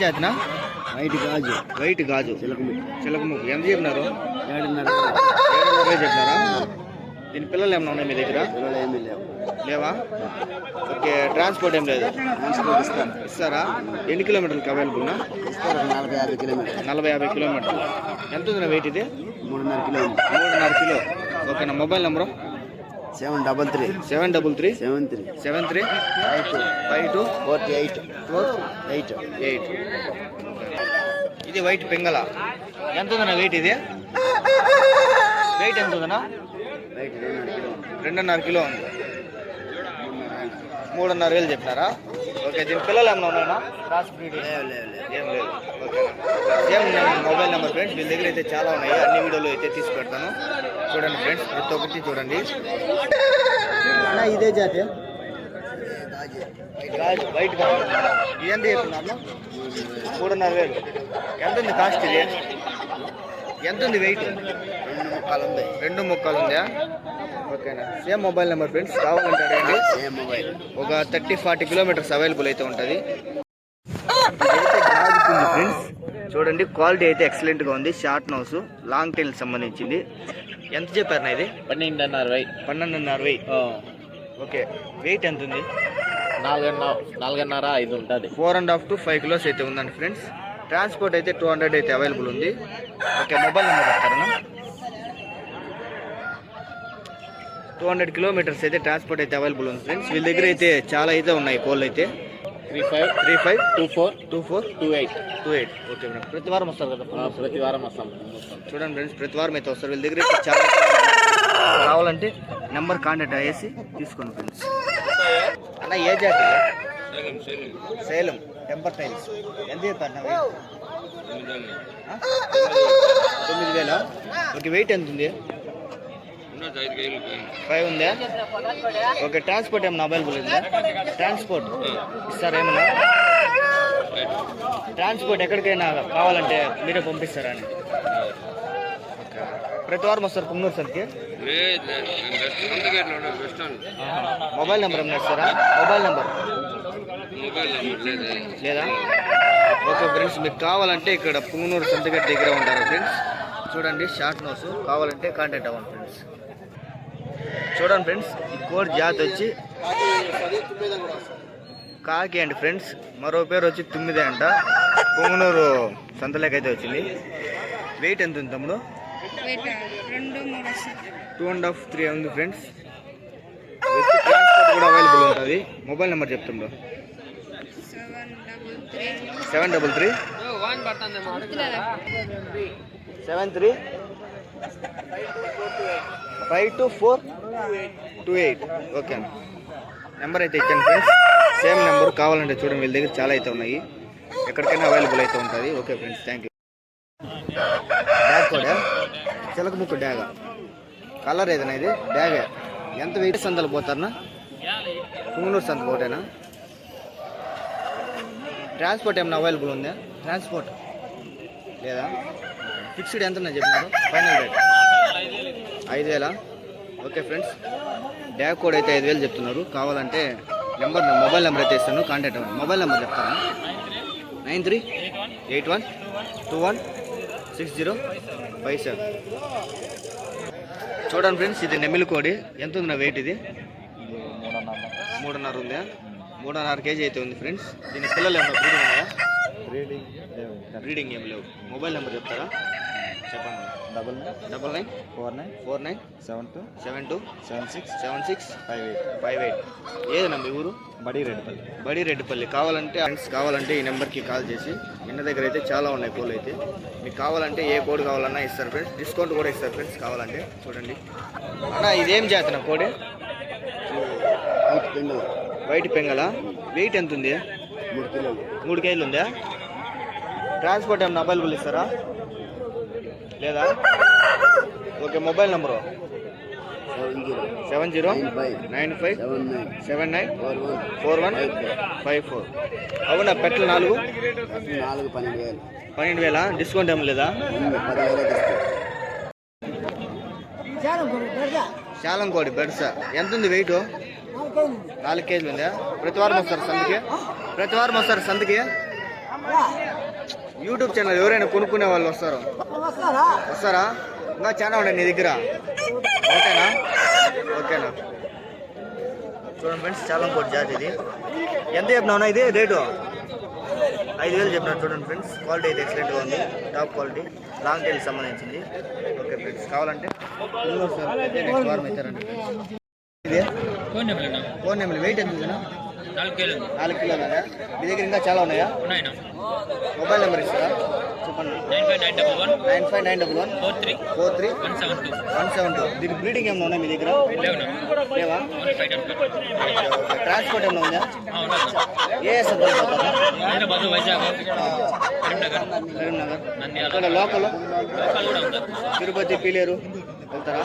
చేతనా? White గాజు. White గాజు. చిలకముక్కు. ఎంత చెప్పినారు? ఏడున్నర. చెప్పినారా? దీని పిల్లలు ఏమన్నా ఉన్నాయి మీ దగ్గర? పిల్లలు ఏమీ లేవు. లేవా? ఓకే ట్రాన్స్పోర్ట్ ఏం లేదు. ట్రాన్స్పోర్ట్ ఇస్తాను. ఇస్తారా? ఎన్ని కిలోమీటర్లకు అవైలబుల్నా ఇస్తారు నలభై యాభై కిలోమీటర్ నలభై యాభై కిలోమీటర్లు. ఎంత ఉంది వెయిట్ ఇది? మూడున్నర కిలోమీటర్ మూడున్నర కిలో. ఓకేనా mobile number? Seven double three. Seven double three. Seven three. Seven three. Five two. Five two forty eight. Four eight. Eight. ఇది వైట్ పింగళ. ఎంత ఉందన్న వెయిట్ ఇది? వెయిట్ ఎంత ఉందన్నా? రెండున్నర కిలో ఉంది. మూడున్నర వేలు చెప్పినారా? ఓకే దీని పిల్లలు ఏమన్నా ఉన్నాయన్నా క్రాస్ బ్రీడ్. ఏం లేదు. ఓకేనా సేమ్ మొబైల్ నెంబర్ ఫ్రెండ్స్ వీళ్ళ దగ్గర అయితే చాలా ఉన్నాయి. అన్ని వీడియోలు అయితే తీసి పెడతాను చూడండి ఫ్రెండ్స్ ప్రతి ఒక్కటి చూడండి. అన్నా, ఇదే జాతి. వైట్ ఎంత చెప్తున్నాను మూడున్నర వేలు. ఎంత ఉంది కాస్ట్ ఇది? ఎంత ఉంది వెయిట్ రెండు ముక్కలు ఉంది రెండు ముక్కలు ఉందా ఓకేనా. సేమ్ మొబైల్ నెంబర్ ఫ్రెండ్స్ కావాలంటే అడగండి సేమ్ మొబైల్. ఒక థర్టీ ఫార్టీ కిలోమీటర్స్ అవైలబుల్ అయితే ఉంటుంది. ఫ్రెండ్స్ చూడండి క్వాలిటీ అయితే ఎక్సలెంట్గా ఉంది. షార్ట్ నోస్ లాంగ్ టైల్ సంబంధించింది. ఎంత చెప్పారు నా ఇది? పన్నెండున్నర వై పన్నెండున్నర వెయ్యి ఓకే. వెయిట్ ఎంత ఉంది నాలుగున్నర నాలుగున్నర ఐదు ఉంటుంది. Four and half to five kilos అయితే ఉందండి ఫ్రెండ్స్. ట్రాన్స్పోర్ట్ అయితే టూ హండ్రెడ్ అయితే అవైలబుల్ ఉంది. ఓకే మొబైల్ నెంబర్ చెప్తారా టూ హండ్రెడ్ కిలోమీటర్స్ అయితే ట్రాన్స్పోర్ట్ అయితే అవైలబుల్ ఉంది ఫ్రెండ్స్. వీళ్ళ దగ్గర అయితే చాలా అయితే ఉన్నాయి కోళ్ళు అయితే. Three five three five two four two four two eight. Two eight. Okay madam. ప్రతి వారం వస్తారు కదా ప్రతి వారం వస్తాం. చూడండి ఫ్రెండ్స్ ప్రతి వారం అయితే వస్తారు. వీళ్ళ దగ్గర అయితే చాలా కావాలంటే నెంబర్ కాంటాక్ట్ అయ్యేసి తీసుకోండి ఫ్రెండ్స్. అన్న ఏ జాతి? సేలం. Temper tails. ఎంత? ఆ? తొమ్మిది వేల. ఓకే వెయిట్ ఎంత ఉంది? ఫైవ్ ఉందా? ఓకే ట్రాన్స్పోర్ట్ ఏమన్నా అవైలబుల్ ఉందా? ట్రాన్స్పోర్ట్ ఇస్తారా ఏమన్నా? ట్రాన్స్పోర్ట్ ఎక్కడికైనా కావాలంటే మీరే పంపిస్తారా అని. ఓకే. ప్రతి వారం వస్తారు కుమ్మూరు సార్కి? మొబైల్ నెంబర్ ఏమన్నా ఇస్తారా? Mobile number. లేదా? ఓకే ఫ్రెండ్స్ మీకు కావాలంటే ఇక్కడ పుంగనూరు సంతగడ్డ దగ్గర ఉంటారు ఫ్రెండ్స్. చూడండి షార్ట్ నోస్ కావాలంటే కాంటాక్ట్ అవ్వండి ఫ్రెండ్స్. చూడండి ఫ్రెండ్స్ ఈ కోడ్ జాతి వచ్చి కాకి అండి ఫ్రెండ్స్. మరో పేరు వచ్చి తుమ్మిదే అంట. పొంగనూరు సంతలేకైతే వచ్చింది. వెయిట్ ఎంత ఉంది తమ్ముడు? టూ అండ్ హాఫ్ త్రీ ఉంది ఫ్రెండ్స్. ట్రాన్స్పోర్ట్ కూడా అవైలబుల్ ఉంటుంది. Mobile number చెప్తుండ్రు seven double three. Seven three. Five two four two eight. Okay అండి నెంబర్ అయితే ఇచ్చాను ఫ్రెండ్స్ సేమ్ నెంబర్ కావాలంటే చూడండి వీళ్ళ దగ్గర చాలా అయితే ఉన్నాయి. ఎక్కడికైనా అవైలబుల్ అయితే ఉంటుంది. ఓకే ఫ్రెండ్స్ థ్యాంక్ యూ డ్యాగ్ కూడా. చిలక ముక్కు డ్యాగ్ కలర్ ఏదైనా ఇది? డ్యాగే ఎంత వెయిట్ సందలు పోతారనా పుంగనూరు సంత ఒకటేనా ట్రాన్స్పోర్ట్ ఏమైనా అవైలబుల్ ఉందా? ట్రాన్స్పోర్ట్ లేదా? ఫిక్స్డ్ ఎంత ఉన్నాయి చెప్పినారు ఫైనల్ రేట్. ఐదు వేలా ఓకే ఫ్రెండ్స్. డ్యాగ్ కోడ్ అయితే ఐదు వేలు చెప్తున్నారు. కావాలంటే నెంబర్ మొబైల్ నెంబర్ అయితే ఇస్తాను. కాంటాక్ట్ అవ్వండి. మొబైల్ నెంబర్ చెప్తారా? Nine three eight one two one six zero five seven. చూడండి ఫ్రెండ్స్ ఇది నెమ్మిలి కోడి. ఎంత ఉంది నా వెయిట్ ఇది? మూడున్నర ఉందా? మూడున్నర కేజీ అయితే ఉంది ఫ్రెండ్స్. దీని పిల్లలు ఏమన్నా బ్రీడింగ్ ఉన్నాయా? బ్రీడింగ్ ఏం లేవు. మొబైల్ నెంబర్ చెప్తారా? చెప్పండి. Double nine double nine four nine four nine seven two seven two seven six seven six five eight five eight ఏదన్నా మీ ఊరు? బడి రెడ్డిపల్లి. బడి రెడ్డిపల్లి. కావాలంటే ఫ్రెండ్స్ కావాలంటే ఈ నెంబర్కి కాల్ చేసి ఇన్న దగ్గర అయితే చాలా ఉన్నాయి కోళ్ళు అయితే. మీకు కావాలంటే ఏ కోడ్ కావాలన్నా ఇస్తారు ఫ్రెండ్స్ డిస్కౌంట్ కూడా ఇస్తారు ఫ్రెండ్స్ కావాలంటే. చూడండి. అన్న ఇదేం జాతన కోడి వైట్ పెంగుల వెయిట్ ఎంత ఉంది మూడు కేజీలు ఉందా? ట్రాన్స్పోర్ట్ ఏమైనా అవైలబుల్ ఇస్తారా? లేదా? Okay mobile number seven zero. Seven zero? Nine five. Nine five? Seven nine. Seven nine? Four one. Four one? Five four. అవునా పెట్టలు నాలుగు? నాలుగు పన్నెండు వేలు. పన్నెండు వేల? డిస్కౌంట్ ఏం లేదా? శాలం కోడి బెడ్స ఎంత ఉంది వెయిట్ నాలుగు కేజీలు ఉందా? ప్రతి వారం వస్తారు సందుకి. ప్రతి వారం వస్తారు సంతకి యూట్యూబ్ ఛానల్ ఎవరైనా కొనుక్కునే వాళ్ళు వస్తారు. వస్తారా? ఇంకా చాలా ఉన్నాయి నీ దగ్గర. ఓకేనా? ఓకేనా? చూడండి ఫ్రెండ్స్ చాలా ఇంకోటి జాతి ఇది. ఎంత చెప్పినావునా ఇది? రేటు? ఐదు వేలు చెప్పినారు చూడండి ఫ్రెండ్స్. క్వాలిటీ అయితే ఎక్సలెంట్గా ఉంది. టాప్ క్వాలిటీ లాంగ్ టైల్ సంబంధించింది. ఓకే ఫ్రెండ్స్ కావాలంటే. నెక్స్ట్ వారం అవుతారండి ఫోన్ నెంబర్ వెయిట్ ఎంత నాలుగు కేలు నాలుగు మీ దగ్గర ఇంకా చాలా ఉన్నాయా? ఉన్నాయన్న మొబైల్ నెంబర్ ఇస్తారా? చెప్పండి. Nine five nine double one. Nine five nine double one. Four three. Four three. One seven two. One seven two. దీనికి బ్రీడింగ్ ఏమైనా ఉన్నాయి మీ దగ్గర? లేవా ట్రాన్స్పోర్ట్ ఏమైనా ఉందా? ఏ హైదరాబాద్ వైజాగ్ కరీంనగర్. కరీంనగర్. ఇక్కడ లోకల్? తిరుపతి పీలేరు. వెళ్తారా?